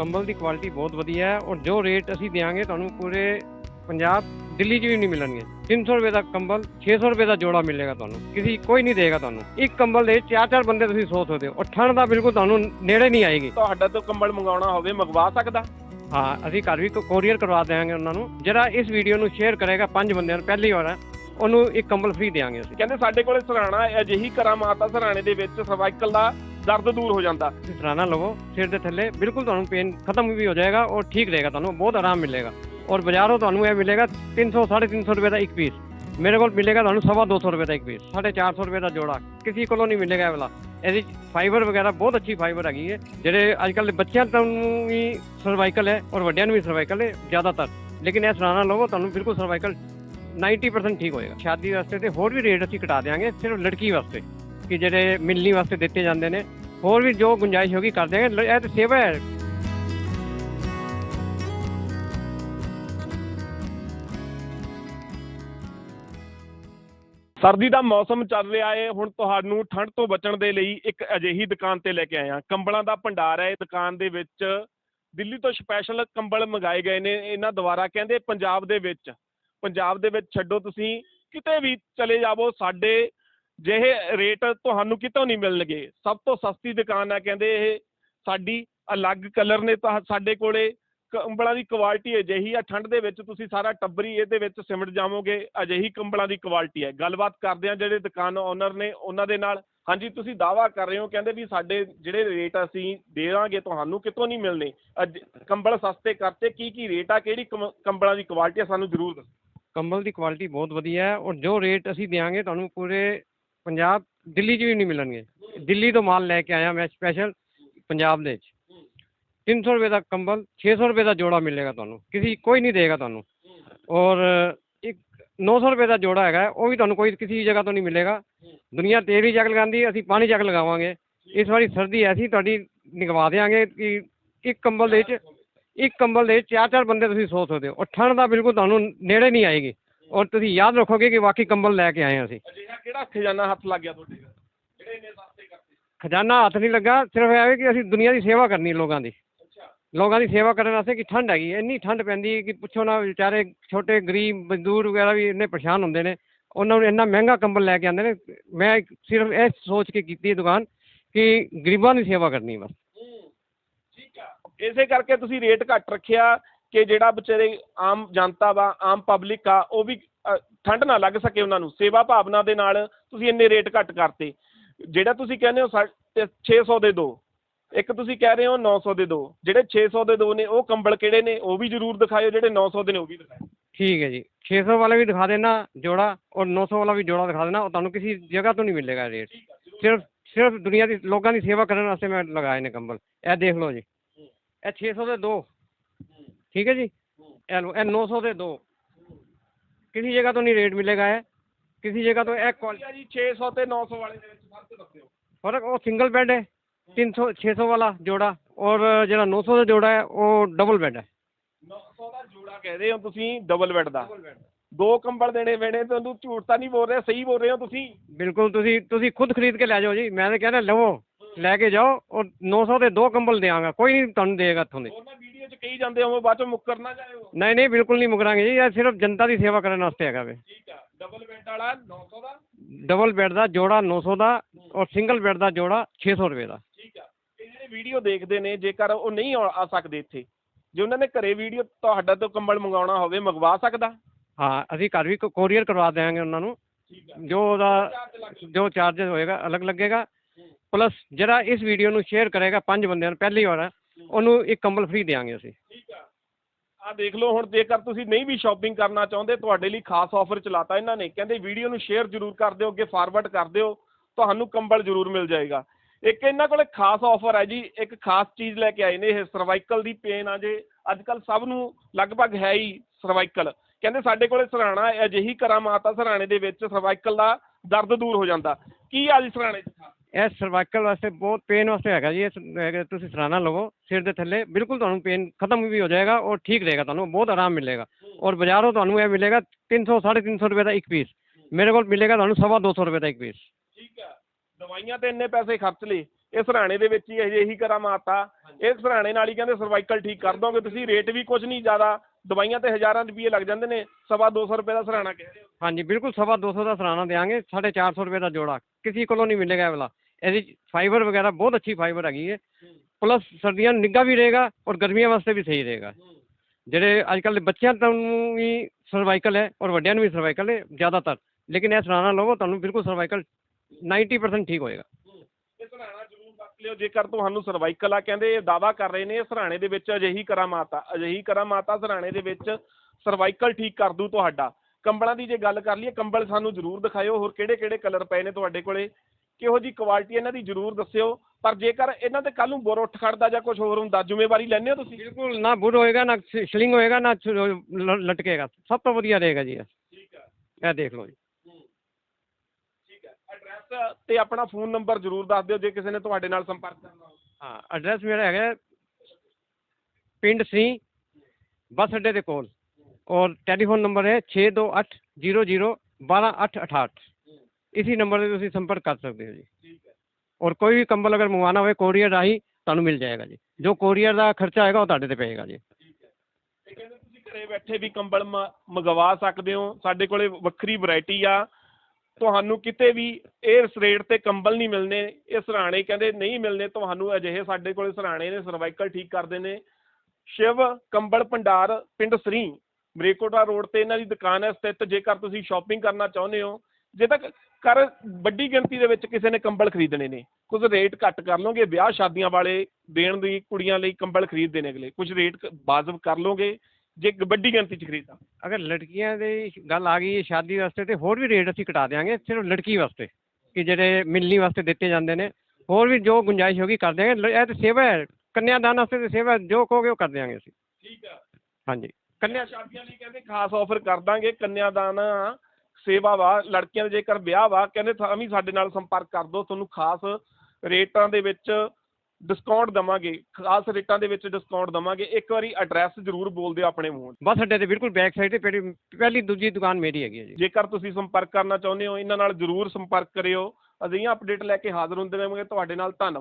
ਕੰਬਲ ਦੀ ਕੁਆਲਿਟੀ ਬਹੁਤ ਵਧੀਆ ਹੈ ਔਰ ਜੋ ਰੇਟ ਅਸੀਂ ਦੇਾਂਗੇ ਤੁਹਾਨੂੰ ਪੂਰੇ ਪੰਜਾਬ ਦਿੱਲੀ 'ਚ ਵੀ ਨਹੀਂ ਮਿਲਣਗੇ। 300 ਰੁਪਏ ਦਾ ਕੰਬਲ 600 ਰੁਪਏ ਦਾ ਜੋੜਾ ਮਿਲੇਗਾ ਤੁਹਾਨੂੰ। ਕਿਸੇ ਕੋਈ ਨਹੀਂ ਦੇਗਾ ਤੁਹਾਨੂੰ। ਇੱਕ ਕੰਬਲ ਦੇ ਚਾਰ ਚਾਰ ਬੰਦੇ ਤੁਸੀਂ ਸੋ ਸਕਦੇ ਹੋ। ਔਰ ਠੰਡ ਦਾ ਬਿਲਕੁਲ ਤੁਹਾਨੂੰ ਨੇੜੇ ਨਹੀਂ ਆਏਗੀ। ਤੁਹਾਡਾ ਤੋਂ ਕੰਬਲ ਮੰਗਾਉਣਾ ਹੋਵੇ ਮੰਗਵਾ ਸਕਦਾ। ਹਾਂ ਅਸੀਂ ਘਰ ਵੀ ਕੋਰੀਅਰ ਕਰਵਾ ਦੇਵਾਂਗੇ ਉਹਨਾਂ ਨੂੰ। ਜਿਹੜਾ ਇਸ ਵੀਡੀਓ ਨੂੰ ਸ਼ੇਅਰ ਕਰੇਗਾ ਪੰਜ ਬੰਦਿਆਂ ਨੂੰ ਪਹਿਲੀ ਵਾਰ ਹੈ ਉਹਨੂੰ ਇੱਕ ਕੰਬਲ ਫ੍ਰੀ ਦੇਵਾਂਗੇ ਅਸੀਂ। ਕਹਿੰਦੇ ਸਾਡੇ ਕੋਲੇ ਸਰਾਣਾ ਅਜਿਹੀ ਕਰਾਮਾਤ ਸਰਾਣੇ ਦੇ ਵਿੱਚ ਸਰਵਾਈਕਲ ਦਾ ਦਰਦ ਦੂਰ ਹੋ ਜਾਂਦਾ। ਤੁਸੀਂ ਸਰਾਣਾ ਲਵੋ, ਸਿਰ ਦੇ ਥੱਲੇ ਬਿਲਕੁਲ ਤੁਹਾਨੂੰ ਪੇਨ ਖਤਮ ਵੀ ਹੋ ਜਾਏਗਾ ਔਰ ਠੀਕ ਰਹੇਗਾ ਤੁਹਾਨੂੰ, ਬਹੁਤ ਆਰਾਮ ਮਿਲੇਗਾ। ਔਰ ਬਾਜ਼ਾਰੋਂ ਤੁਹਾਨੂੰ ਇਹ ਮਿਲੇਗਾ 300 350 ਰੁਪਏ ਦਾ ਇੱਕ ਪੀਸ ਮੇਰੇ ਕੋਲ ਮਿਲੇਗਾ ਤੁਹਾਨੂੰ ਸਵਾ 200 ਰੁਪਏ ਦਾ ਇੱਕ ਪੀਸ 450 ਰੁਪਏ ਦਾ ਜੋੜਾ। ਕਿਸੇ ਕੋਲੋਂ ਨਹੀਂ ਮਿਲੇਗਾ ਇਹ ਵਾਲਾ। ਇਹਦੀ ਫਾਈਬਰ ਵਗੈਰਾ, ਬਹੁਤ ਅੱਛੀ ਫਾਈਬਰ ਹੈਗੀ ਹੈ ਜਿਹੜੇ ਅੱਜ ਕੱਲ੍ਹ ਦੇ ਬੱਚਿਆਂ ਤੋਂ ਵੀ ਸਰਵਾਈਕਲ ਹੈ ਔਰ ਵੱਡਿਆਂ ਨੂੰ ਵੀ ਸਰਵਾਈਕਲ ਹੈ ਜ਼ਿਆਦਾਤਰ। ਲੇਕਿਨ ਇਹ ਸਰਾਣਾ ਲਵੋ, ਤੁਹਾਨੂੰ ਬਿਲਕੁਲ ਸਰਵਾਈਕਲ 90% ਠੀਕ ਹੋਏਗਾ। ਸ਼ਾਦੀ ਵਾਸਤੇ ਤੇ ਹੋਰ ਵੀ ਰੇਟ ਅਸੀਂ ਘਟਾ ਦੇਵਾਂਗੇ ਸਿਰਫ ਲੜਕੀ ਵਾਸਤੇ। ਕਿ ਜਿਹੜੇ ਮਿਲਣੀ ਵਾਸਤੇ ਦਿੱਤੇ ਜਾਂਦੇ ਨੇ ਹੋਰ ਵੀ ਜੋ ਗੁੰਜਾਇਸ਼ ਹੋਗੀ ਕਰ ਦੇਵਾਂਗੇ ਇਹ ਤਾਂ ਸੇਵਾ ਹੈ। ਸਰਦੀ ਦਾ ਮੌਸਮ ਚੱਲ ਰਿਹਾ ਹੈ ਹੁਣ ਤੁਹਾਨੂੰ ਠੰਡ ਤੋਂ ਬਚਣ ਦੇ ਲਈ ਇੱਕ ਅਜਿਹੀ ਦੁਕਾਨ ਤੇ ਲੈ ਕੇ ਆਏ ਹਾਂ। ਕੰਬਲਾਂ ਦਾ ਭੰਡਾਰ ਹੈ। ਇਹ ਦੁਕਾਨ ਦੇ ਵਿੱਚ ਦਿੱਲੀ ਤੋਂ ਸਪੈਸ਼ਲ ਕੰਬਲ ਮੰਗਾਏ ਗਏ ਨੇ। ਇਹਨਾਂ ਦੁਆਰਾ ਕਹਿੰਦੇ ਪੰਜਾਬ ਦੇ ਵਿੱਚ, ਪੰਜਾਬ ਦੇ ਵਿੱਚ ਛੱਡੋ ਤੁਸੀਂ। ਕਿਤੇ ਵੀ ਚਲੇ ਜਾਵੋ, ਸਾਡੇ ਜਿਹੇ ਰੇਟ ਤੁਹਾਨੂੰ ਕਿਤੋਂ ਨਹੀਂ ਮਿਲਣਗੇ। ਸਭ ਤੋਂ ਸਸਤੀ ਦੁਕਾਨ ਹੈ ਕਹਿੰਦੇ ਇਹ ਸਾਡੀ ਅਲੱਗ ਕਲਰ ਨੇ ਤਾਂ ਸਾਡੇ ਕੋਲੇ ਕੰਬਲਾਂ ਦੀ ਕੁਆਲਿਟੀ ਅਜਿਹੀ ਆ, ਠੰਡ ਦੇ ਵਿੱਚ ਤੁਸੀਂ ਸਾਰਾ ਟੱਬਰੀ ਇਹਦੇ ਵਿੱਚ ਸਿਮਟ ਜਾਵੋਗੇ, ਅਜਿਹੀ ਕੰਬਲਾਂ ਦੀ ਕੁਆਲਿਟੀ ਹੈ ਗੱਲਬਾਤ ਕਰਦੇ ਆ ਜਿਹੜੇ ਦੁਕਾਨ ਓਨਰ ਨੇ, ਉਹਨਾਂ ਦੇ ਨਾਲ। ਹਾਂਜੀ, ਤੁਸੀਂ ਦਾਵਾ ਕਰ ਰਹੇ ਹੋ, ਕਹਿੰਦੇ ਵੀ ਸਾਡੇ ਜਿਹੜੇ ਰੇਟ ਅਸੀਂ ਦੇਵਾਂਗੇ ਤੁਹਾਨੂੰ ਕਿਤੋਂ ਨਹੀਂ ਮਿਲਨੇ ਅੱਜ ਕੰਬਲ ਸਸਤੇ ਕਰਤੇ ਕੀ ਕੀ ਰੇਟ ਆ, ਕਿਹੜੀ ਕੰਬਲਾਂ ਦੀ ਕੁਆਲਿਟੀ ਆ, ਸਾਨੂੰ ਜ਼ਰੂਰ ਦੱਸੋ। ਕੰਬਲ ਦੀ ਕੁਆਲਿਟੀ ਬਹੁਤ ਵਧੀਆ ਹੈ, ਔਰ ਜੋ ਰੇਟ ਅਸੀਂ ਦੇਾਂਗੇ ਤੁਹਾਨੂੰ ਪੂਰੇ ਪੰਜਾਬ ਦਿੱਲੀ 'ਚ ਵੀ ਨਹੀਂ ਮਿਲਣਗੇ। ਦਿੱਲੀ ਤੋਂ ਮਾਲ ਲੈ ਕੇ ਆਇਆ ਮੈਂ ਸਪੈਸ਼ਲ ਪੰਜਾਬ ਦੇ ਵਿੱਚ। 300 ਰੁਪਏ ਦਾ ਕੰਬਲ, ਛੇ ਸੌ ਰੁਪਏ ਦਾ ਜੋੜਾ ਮਿਲੇਗਾ ਤੁਹਾਨੂੰ। ਕਿਸੇ, ਕੋਈ ਨਹੀਂ ਦੇਗਾ ਤੁਹਾਨੂੰ। ਔਰ ਇੱਕ ਨੌ ਸੌ ਰੁਪਏ ਦਾ ਜੋੜਾ ਹੈਗਾ, ਉਹ ਵੀ ਤੁਹਾਨੂੰ ਕੋਈ ਕਿਸੇ ਜਗ੍ਹਾ ਤੋਂ ਨਹੀਂ ਮਿਲੇਗਾ। ਦੁਨੀਆ ਤੇਲ ਹੀ ਲਗਾਉਂਦੀ, ਅਸੀਂ ਪਾਣੀ ਜਗ ਲਗਾਵਾਂਗੇ। ਇਸ ਵਾਰੀ ਸਰਦੀ ਐਸੀ ਤੁਹਾਡੀ ਨਿਗਵਾ ਦੇਵਾਂਗੇ ਕਿ ਇੱਕ ਕੰਬਲ ਦੇ ਵਿੱਚ, ਇੱਕ ਕੰਬਲ ਦੇ ਚਾਰ ਚਾਰ ਬੰਦੇ ਤੁਸੀਂ ਸੋ ਸਕਦੇ ਹੋ। ਔਰ ਠੰਡ ਦਾ ਬਿਲਕੁਲ ਤੁਹਾਨੂੰ ਨੇੜੇ ਨਹੀਂ ਆਏਗੀ। ਔਰ ਤੁਸੀਂ ਯਾਦ ਰੱਖੋਗੇ ਕਿ ਵਾਕਈ ਕੰਬਲ ਲੈ ਕੇ ਆਏ ਹਾਂ ਅਸੀਂ। ਅਜਿਹਾ ਕਿਹੜਾ ਖਜ਼ਾਨਾ ਹੱਥ ਲੱਗ ਗਿਆ ਤੁਹਾਡੇ ਜਿਹੜੇ ਇੰਨੇ ਸਸਤੇ ਕਰਤੇ। ਖਜ਼ਾਨਾ ਹੱਥ ਨਹੀਂ ਲੱਗਾ ਸਿਰਫ ਇਹ ਹੈ ਕਿ ਅਸੀਂ ਦੁਨੀਆ ਦੀ ਸੇਵਾ ਕਰਨੀ ਲੋਕਾਂ ਦੀ। ਲੋਕਾਂ ਦੀ ਸੇਵਾ ਕਰਨ ਵਾਸਤੇ ਕਿ ਠੰਡ ਹੈਗੀ ਇੰਨੀ ਠੰਡ ਪੈਂਦੀ ਹੈ ਕਿ ਪੁੱਛੋ ਨਾ ਵਿਚਾਰੇ ਛੋਟੇ ਗਰੀਬ ਮਜ਼ਦੂਰ ਵਗੈਰਾ ਵੀ ਇੰਨੇ ਪਰੇਸ਼ਾਨ ਹੁੰਦੇ ਨੇ ਉਹਨਾਂ ਨੂੰ ਇੰਨਾ ਮਹਿੰਗਾ ਕੰਬਲ ਲੈ ਕੇ ਆਉਂਦੇ ਨੇ। ਮੈਂ ਸਿਰਫ ਇਹ ਸੋਚ ਕੇ ਕੀਤੀ ਦੁਕਾਨ ਕਿ ਗਰੀਬਾਂ ਦੀ ਸੇਵਾ ਕਰਨੀ ਬਸ। ਠੀਕ ਆ। ਇਸੇ ਕਰਕੇ ਤੁਸੀਂ ਰੇਟ ਘੱਟ ਰੱਖਿਆ ਕਿ ਜਿਹੜਾ ਵਿਚਾਰੇ ਆਮ ਜਨਤਾ ਵਾ ਆਮ ਪਬਲਿਕ ਆ ਉਹ ਵੀ ਠੰਡ ਨਾ ਲੱਗ ਸਕੇ ਉਹਨਾਂ ਨੂੰ। ਸੇਵਾ ਭਾਵਨਾ ਦੇ ਨਾਲ ਤੁਸੀਂ ਇੰਨੇ ਰੇਟ ਘੱਟ ਕਰਤੇ। ਜਿਹੜਾ ਤੁਸੀਂ ਕਹਿੰਦੇ ਹੋ ਸਾ- ਤੇ 600 ਦੇ ਦੋ। ਇੱਕ ਤੁਸੀਂ ਕਹਿ ਰਹੇ ਹੋ 900 ਦੇ ਦੋ। ਜਿਹੜੇ 600 ਦੇ ਦੋ ਨੇ ਉਹ ਕੰਬਲ ਕਿਹੜੇ ਨੇ? ਉਹ ਵੀ ਜ਼ਰੂਰ ਦਿਖਾਇਓ ਜਿਹੜੇ 900 ਦੇ ਨੇ ਉਹ ਵੀ ਦਿਖਾਇਓ। ਠੀਕ ਹੈ ਜੀ। 600 ਵਾਲਾ ਵੀ ਦਿਖਾ ਦੇਣਾ ਜੋੜਾ ਔਰ 900 ਵਾਲਾ ਵੀ ਜੋੜਾ ਦਿਖਾ ਦੇਣਾ ਉਹ ਤੁਹਾਨੂੰ ਕਿਸੇ ਜਗ੍ਹਾ ਤੋਂ ਨਹੀਂ ਮਿਲੇਗਾ ਰੇਟ ਸਿਰਫ ਸਿਰਫ ਦੁਨੀਆ ਦੀ ਲੋਕਾਂ ਦੀ ਸੇਵਾ ਕਰਨ ਵਾਸਤੇ ਮੈਂ ਲਗਾਏ ਨੇ ਕੰਬਲ। ਇਹ ਦੇਖ ਲਓ ਜੀ। ਇਹ 600 ਦੇ ਦੋ। ਠੀਕ ਹੈ ਜੀ? ਇਹ ਲਓ ਇਹ 900 ਦੇ ਦੋ। ਕਿਸੇ ਜਗ੍ਹਾ ਤੋਂ ਨਹੀਂ ਰੇਟ ਮਿਲੇਗਾ ਇਹ? ਕਿਸੇ ਜਗ੍ਹਾ ਤੋਂ ਇਹ ਕੁਆਲ- ਠੀਕ ਆ ਜੀ 600 ਤੇ 900 ਵਾਲੇ ਦੇ ਵਿੱਚ ਫ਼ਰਕ ਦੱਸਿਓ। ਫ਼ਰਕ ਉਹ ਸਿੰਗਲ ਬੈੱਡ ਹੈ 300 600 ਵਾਲਾ ਜੋੜਾ। ਔਰ ਜਿਹੜਾ 900 ਦਾ ਜੋੜਾ ਹੈ ਉਹ ਡਬਲ ਬੈੱਡ ਹੈ। 900 ਦਾ ਜੋੜਾ ਕਹਿ ਰਹੇ ਹੋ ਤੁਸੀਂ ਡਬਲ ਬੈੱਡ ਦਾ। ਦੋ ਕੰਬਲ ਦੇਣੇ ਪੈਣੇ ਤੁਹਾਨੂੰ ਝੂਠ ਤਾਂ ਨਹੀਂ ਬੋਲ ਰਹੇ ਸਹੀ ਬੋਲ ਰਹੇ ਹੋ ਤੁਸੀਂ। ਬਿਲਕੁਲ ਤੁਸੀਂ ਤੁਸੀਂ ਖੁਦ ਖਰੀਦ ਕੇ ਲੈ ਜਾਓ ਜੀ। ਮੈਂ ਤਾਂ ਕਹਿੰਦਾ ਲਵੋ। ਲੈ ਕੇ ਜਾਓ ਔਰ 900 ਦੇ ਦੋ ਕੰਬਲ ਦੇਵਾਂਗਾ ਕੋਈ ਨਹੀਂ ਤੁਹਾਨੂੰ ਦੇਗਾ ਇੱਥੋਂ ਦੇ। ਹੋਰ ਨਾ ਵੀਡੀਓ 'ਚ ਕਹੀ ਜਾਂਦੇ ਹੋ ਬਾਅਦ 'ਚ ਮੁੱਕਰ ਨਾ ਜਾਇਓ ਨਹੀਂ ਨਹੀਂ ਬਿਲਕੁਲ ਨਹੀਂ ਮੁਕਰਾਂਗੇ ਜੀ ਇਹ ਸਿਰਫ ਜਨਤਾ ਦੀ ਸੇਵਾ ਕਰਨ ਵਾਸਤੇ ਹੈਗਾ ਵੇ। ਠੀਕ ਆ ਡਬਲ ਬੈੱਡ ਵਾਲਾ 900 ਦਾ? ਡਬਲ ਬੈੱਡ ਦਾ ਜੋੜਾ 900 ਦਾ ਔਰ ਸਿੰਗਲ ਬੈੱਡ ਦਾ ਜੋੜਾ 600 ਰੁਪਏ ਦਾ। ਠੀਕ ਆ ਇਹ ਜਿਹੜੇ ਵੀਡੀਓ ਦੇਖਦੇ ਨੇ ਜੇਕਰ ਉਹ ਨਹੀਂ ਆ ਆ ਸਕਦੇ ਇੱਥੇ ਜੇ ਉਹਨਾਂ ਨੇ ਘਰੇ ਵੀਡੀਓ ਤੁਹਾਡਾ ਤੋਂ ਕੰਬਲ ਮੰਗਾਉਣਾ ਹੋਵੇ ਮੰਗਵਾ ਸਕਦਾ? ਹਾਂ ਅਸੀਂ ਘਰ ਵੀ ਕੋਰੀਅਰ ਕਰਵਾ ਦੇਵਾਂਗੇ ਉਹਨਾਂ ਨੂੰ। ਠੀਕ ਆ। ਜੋ ਉਹਦਾ ਜੋ ਚਾਰजेस ਹੋਏਗਾ ਅਲੱਗ ਲੱਗੇਗਾ। ਪਲੱਸ ਜਿਹੜਾ ਇਸ ਵੀਡੀਓ ਨੂੰ ਸ਼ੇਅਰ ਕਰੇਗਾ ਪੰਜ ਬੰਦਿਆਂ ਨੂੰ ਪਹਿਲੀ ਵਾਰ ਹੈ, ਉਹਨੂੰ ਇੱਕ ਕੰਬਲ ਫ੍ਰੀ ਦੇਵਾਂਗੇ ਅਸੀਂ। ਠੀਕ ਆ। ਆ ਦੇਖ ਲਓ ਹੁਣ ਜੇਕਰ ਤੁਸੀਂ ਨਹੀਂ ਵੀ ਸ਼ਾਪਿੰਗ ਕਰਨਾ ਚਾਹੁੰਦੇ ਤੁਹਾਡੇ ਲਈ ਖਾਸ ਆਫਰ ਚਲਾਤਾ ਇਹਨਾਂ ਨੇ ਕਹਿੰਦੇ ਵੀਡੀਓ ਨੂੰ ਸ਼ੇਅਰ ਜ਼ਰੂਰ ਕਰ ਦਿਓ ਅੱਗੇ ਫਾਰਵਰਡ ਕਰ ਦਿਓ ਤੁਹਾਨੂੰ ਕੰਬਲ ਜ਼ਰੂਰ ਮਿਲ ਜਾਏਗਾ। ਇੱਕ ਇਹਨਾਂ ਕੋਲੇ ਖਾਸ ਆਫਰ ਹੈ ਜੀ ਇੱਕ ਖਾਸ ਚੀਜ਼ ਲੈ ਕੇ ਆਏ ਨੇ ਇਹ ਸਰਵਾਈਕਲ ਦੀ ਪੇਨ ਆ ਜੇ। ਅੱਜ ਕੱਲ ਸਭ ਨੂੰ ਲਗਭਗ ਹੈ ਹੀ ਸਰਵਾਈਕਲ ਕਹਿੰਦੇ ਸਾਡੇ ਕੋਲੇ ਸਰਾਣਾ ਅਜਿਹੀ ਕਰਾਮਾਤ ਆ ਸਰਾਣੇ ਦੇ ਵਿੱਚ ਸਰਵਾਈਕਲ ਦਾ ਦਰਦ ਦੂਰ ਹੋ ਜਾਂਦਾ। ਕੀ ਆ ਜੀ ਸਰਾਣੇ 'ਚ? ਇਹ ਸਰਵਾਈਕਲ ਵਾਸਤੇ ਬਹੁਤ ਪੇਨ ਵਾਸਤੇ ਹੈਗਾ ਜੀ ਇਹ ਤੁਸੀਂ ਸਰਾਣਾ ਲਵੋ ਸਿਰ ਦੇ ਥੱਲੇ ਬਿਲਕੁਲ ਤੁਹਾਨੂੰ ਪੇਨ ਖਤਮ ਵੀ ਹੋ ਜਾਏਗਾ ਔਰ ਠੀਕ ਰਹੇਗਾ ਤੁਹਾਨੂੰ ਬਹੁਤ ਆਰਾਮ ਮਿਲੇਗਾ। ਔਰ ਬਾਜ਼ਾਰੋਂ ਤੁਹਾਨੂੰ ਇਹ ਮਿਲੇਗਾ 300 350 ਰੁਪਏ ਦਾ ਇੱਕ ਪੀਸ ਮੇਰੇ ਕੋਲ ਮਿਲੇਗਾ ਤੁਹਾਨੂੰ ਸਵਾ 200 ਰੁਪਏ ਦਾ ਇੱਕ ਪੀਸ ਠੀਕ ਆ ਦਵਾਈਆਂ ਤੇ ਇੰਨੇ ਪੈਸੇ ਖਰਚ ਲਏ। ਇਹ ਸਰਾਣੇ ਦੇ ਵਿੱਚ ਹੀ ਅਜਿਹੀ ਕਰਾਮਾਤ ਆ ਇਹ ਸਰਾਣੇ ਨਾਲ ਹੀ ਕਹਿੰਦੇ ਸਰਵਾਈਕਲ ਠੀਕ ਕਰ ਦੋਗੇ ਤੁਸੀਂ ਰੇਟ ਵੀ ਕੁਝ ਨਹੀਂ ਜ਼ਿਆਦਾ। ਦਵਾਈਆਂ ਤੇ ਹਜ਼ਾਰਾਂ ਰੁਪਏ ਲੱਗ ਜਾਂਦੇ ਨੇ ਸਵਾ 200 ਰੁਪਏ ਦਾ ਸਰਾਣਾ ਕਹਿ ਰਹੇ ਹੋ। ਹਾਂਜੀ ਬਿਲਕੁਲ ਸਵਾ 200 ਦਾ ਸਰਾਣਾ ਦੇਵਾਂਗੇ 450 ਰੁਪਏ ਦਾ ਜੋੜਾ। ਕਿਸੇ ਕੋਲੋਂ ਨਹੀਂ ਮਿਲੇਗਾ ਇਹ ਵਾਲਾ। ਇਹਦੀ ਫਾਈਬਰ ਵਗੈਰਾ ਬਹੁਤ ਅੱਛੀ ਫਾਈਬਰ ਹੈਗੀ ਹੈ। ਪਲੱਸ ਸਰਦੀਆਂ ਨੂੰ ਨਿੱਘਾ ਵੀ ਰਹੇਗਾ ਔਰ ਗਰਮੀਆਂ ਵਾਸਤੇ ਵੀ ਸਹੀ ਰਹੇਗਾ। ਜਿਹੜੇ ਅੱਜ ਕੱਲ੍ਹ ਦੇ ਬੱਚਿਆਂ ਨੂੰ ਵੀ ਸਰਵਾਈਕਲ ਹੈ ਔਰ ਵੱਡਿਆਂ ਨੂੰ ਵੀ ਸਰਵਾਈਕਲ ਹੈ ਜ਼ਿਆਦਾਤਰ। ਲੇਕਿਨ ਇਹ ਸਰਾਣਾ ਲਵੋ ਤੁਹਾਨੂੰ ਬਿਲਕੁਲ ਸਰਵਾਈਕਲ 90% ਠੀਕ ਹੋਏਗਾ। ਲਿਓ ਜੇਕਰ ਤੁਹਾਨੂੰ ਸਰਵਾਈਕਲ ਆ ਕਹਿੰਦੇ ਇਹ ਦਾਵਾ ਕਰ ਰਹੇ ਨੇ ਸਰਾਣੇ ਦੇ ਵਿੱਚ ਅਜਿਹੀ ਕਰਾਮਾਤ ਆ ਅਜਿਹੀ ਕਰਾਮਾਤ ਆ ਸਰਾਣੇ ਦੇ ਵਿੱਚ ਸਰਵਾਈਕਲ ਠੀਕ ਕਰ ਦੂ ਤੁਹਾਡਾ। ਕੰਬਲਾਂ ਦੀ ਜੇ ਗੱਲ ਕਰ ਲਈਏ ਕੰਬਲ ਸਾਨੂੰ ਜ਼ਰੂਰ ਦਿਖਾਇਓ ਹੋਰ ਕਿਹੜੇ ਕਿਹੜੇ ਕਲਰ ਪਏ ਨੇ ਤੁਹਾਡੇ ਕੋਲੇ? ਕਿਹੋ ਜੀ ਕੁਆਲਿਟੀ ਇਹਨਾਂ ਦੀ ਜ਼ਰੂਰ ਦੱਸਿਓ। ਪਰ ਜੇਕਰ ਇਹਨਾਂ ਤੇ ਕੱਲ ਨੂੰ ਬੁਰ ਉੱਠ ਖੜਦਾ ਜਾਂ ਕੁਝ ਹੋਰ ਹੁੰਦਾ ਜ਼ਿੰਮੇਵਾਰੀ ਲੈਂਦੇ ਹੋ ਤੁਸੀਂ? ਬਿਲਕੁਲ ਨਾ ਬੁਰ ਹੋਏਗਾ ਨਾ ਸ਼ਲਿੰਗ ਹੋਏਗਾ ਨਾ ਲਟਕੇਗਾ। ਸਭ ਤੋਂ ਵਧੀਆ ਰਹੇਗਾ ਜੀ ਇਹ। ਠੀਕ ਹੈ ਇਹ ਦੇਖ ਲਓ ਜੀ। ਤੇ ਆਪਣਾ ਫੋਨ ਨੰਬਰ ਜ਼ਰੂਰ ਦੱਸ ਦਿਓ ਜੇ ਕਿਸੇ ਨੇ ਤੁਹਾਡੇ ਨਾਲ ਸੰਪਰਕ ਕਰਨਾ ਹੋਵੇ। ਹਾਂ ਐਡਰੈਸ ਮੇਰਾ ਹੈਗਾ ਪਿੰਡ ਸੀ ਬੱਸ ਅੱਡੇ ਦੇ ਕੋਲ। ਔਰ ਟੈਲੀਫੋਨ ਨੰਬਰ ਹੈ 6280012868 ਇਸੀ ਨੰਬਰ ਤੇ ਤੁਸੀਂ ਸੰਪਰਕ ਕਰ ਸਕਦੇ ਹੋ ਜੀ। ਠੀਕ ਹੈ। ਔਰ ਕੋਈ ਵੀ ਕੰਬਲ ਅਗਰ ਮੰਗਵਾਉਣਾ ਹੋਵੇ ਕੋਰੀਅਰ ਰਾਹੀਂ ਤੁਹਾਨੂੰ ਮਿਲ ਜਾਏਗਾ ਜੀ। ਜੋ ਕੋਰੀਅਰ ਦਾ ਖਰਚਾ ਆਏਗਾ ਉਹ ਤੁਹਾਡੇ ਤੇ ਪਏਗਾ ਜੀ। ਇਹ ਕਹਿੰਦੇ ਤੁਸੀਂ ਘਰੇ ਬੈਠੇ ਵੀ ਕੰਬਲ ਮੰਗਵਾ ਸਕਦੇ ਹੋ। ਸਾਡੇ ਕੋਲੇ ਵੱਖਰੀ ਵੈਰਾਈਟੀ ਆ। ਤੁਹਾਨੂੰ ਕਿਤੇ ਵੀ ਇਸ ਰੇਟ ਤੇ ਕੰਬਲ ਨਹੀਂ ਮਿਲਨੇ ਇਹ ਸਰਾਣੇ ਕਹਿੰਦੇ ਨਹੀਂ ਮਿਲਨੇ ਤੁਹਾਨੂੰ ਅਜਿਹੇ ਸਾਡੇ ਕੋਲੇ ਸਰਾਣੇ ਨੇ ਸਰਵਾਈਕਲ ਠੀਕ ਕਰਦੇ ਨੇ। ਸ਼ਿਵ, ਕੰਬਲ, ਭੰਡਾਰ, ਪਿੰਡ ਸਰੀ ਮਰੇਕੋਟਾ ਰੋਡ ਤੇ ਇਹਨਾਂ ਦੀ ਦੁਕਾਨ ਹੈ, ਸਥਿਤ, ਜੇਕਰ ਤੁਸੀਂ ਸ਼ਾਪਿੰਗ ਕਰਨਾ ਚਾਹੁੰਦੇ ਹੋ, ਜੇ ਤੱਕ ਕਰ ਵੱਡੀ ਗਿਣਤੀ ਦੇ ਵਿੱਚ ਕਿਸੇ ਨੇ ਕੰਬਲ ਖਰੀਦਣੇ ਨੇ, ਕੁਝ ਰੇਟ ਘੱਟ ਕਰ ਲਓਗੇ ਵਿਆਹ ਸ਼ਾਦੀਆਂ ਵਾਲੇ ਦੇਣ ਦੀ ਕੁੜੀਆਂ ਲਈ ਕੰਬਲ ਖਰੀਦਦੇ ਨੇ ਅਗਲੇ, ਕੁਝ ਰੇਟ ਵਾਜਬ ਕਰ ਲਓਗੇ। ਜੇ ਵੱਡੀ ਗਿਣਤੀ ਚ ਖਰੀਦਾਂ। ਅਗਰ ਲੜਕੀਆਂ ਦੀ ਗੱਲ ਆ ਗਈ ਸ਼ਾਦੀ ਵਾਸਤੇ ਤੇ ਹੋਰ ਵੀ ਰੇਟ ਅਸੀਂ ਘਟਾ ਦਿਆਂਗੇ ਸਿਰਫ ਲੜਕੀ ਵਾਸਤੇ ਕਿ ਜਿਹੜੇ ਮਿਲਣੀ ਵਾਸਤੇ ਦਿੱਤੇ ਜਾਂਦੇ ਨੇ। ਹੋਰ ਵੀ ਜੋ ਗੁੰਜਾਇਸ਼ ਹੋਗੀ ਕਰ ਦਿਆਂਗੇ। ਇਹ ਤਾਂ ਸੇਵਾ ਹੈ ਕੰਨਿਆਦਾਨ ਵਾਸਤੇ ਤੇ ਸੇਵਾ ਜੋ ਕਹੋਗੇ ਉਹ ਕਰ ਦਿਆਂਗੇ ਅਸੀਂ। ਠੀਕ ਆ। ਹਾਂਜੀ। ਕੰਨਿਆ ਸ਼ਾਦੀਆਂ ਲਈ ਕਹਿੰਦੇ ਖਾਸ ਆਫਰ ਕਰ ਦਾਂਗੇ ਕੰਨਿਆਦਾਨ ਆ, ਸੇਵਾ ਵਾ ਲੜਕੀਆਂ ਦੇ ਜੇਕਰ ਵਿਆਹ ਵਾ ਕਹਿੰਦੇ ਤਾਂ ਵੀ ਸਾਡੇ ਨਾਲ ਸੰਪਰਕ ਕਰ ਦਿਓ ਤੁਹਾਨੂੰ ਖਾਸ ਰੇਟਾਂ ਦੇ ਵਿੱਚ ਡਿਸਕਾਊਂਟ ਦਵਾਂਗੇ ਖਾਸ ਰੇਟਾਂ ਦੇ ਵਿੱਚ ਡਿਸਕਾਊਂਟ ਦਵਾਂਗੇ ਇੱਕ ਵਾਰੀ ਐਡਰੈਸ ਜ਼ਰੂਰ ਬੋਲ ਦਿਓ ਆਪਣੇ ਮੂੰਹ ਬੱਸ ਅੱਡੇ ਦੇ ਬਿਲਕੁਲ ਬੈਕ ਸਾਈਡ ਤੇ ਪਹਿਲੀ ਪਹਿਲੀ ਦੂਜੀ ਦੁਕਾਨ ਮੇਰੀ ਹੈਗੀ ਹੈ ਜੀ। ਜੇਕਰ ਤੁਸੀਂ ਸੰਪਰਕ ਕਰਨਾ ਚਾਹੁੰਦੇ ਹੋ ਇਹਨਾਂ ਨਾਲ ਜ਼ਰੂਰ ਸੰਪਰਕ ਕਰਿਓ। ਅਜਿਹੀਆਂ ਅਪਡੇਟ ਲੈ ਕੇ ਹਾਜ਼ਰ ਹੁੰਦੇ ਰਹਾਂਗੇ। ਤੁਹਾਡੇ ਨਾਲ ਧੰਨਵਾਦ।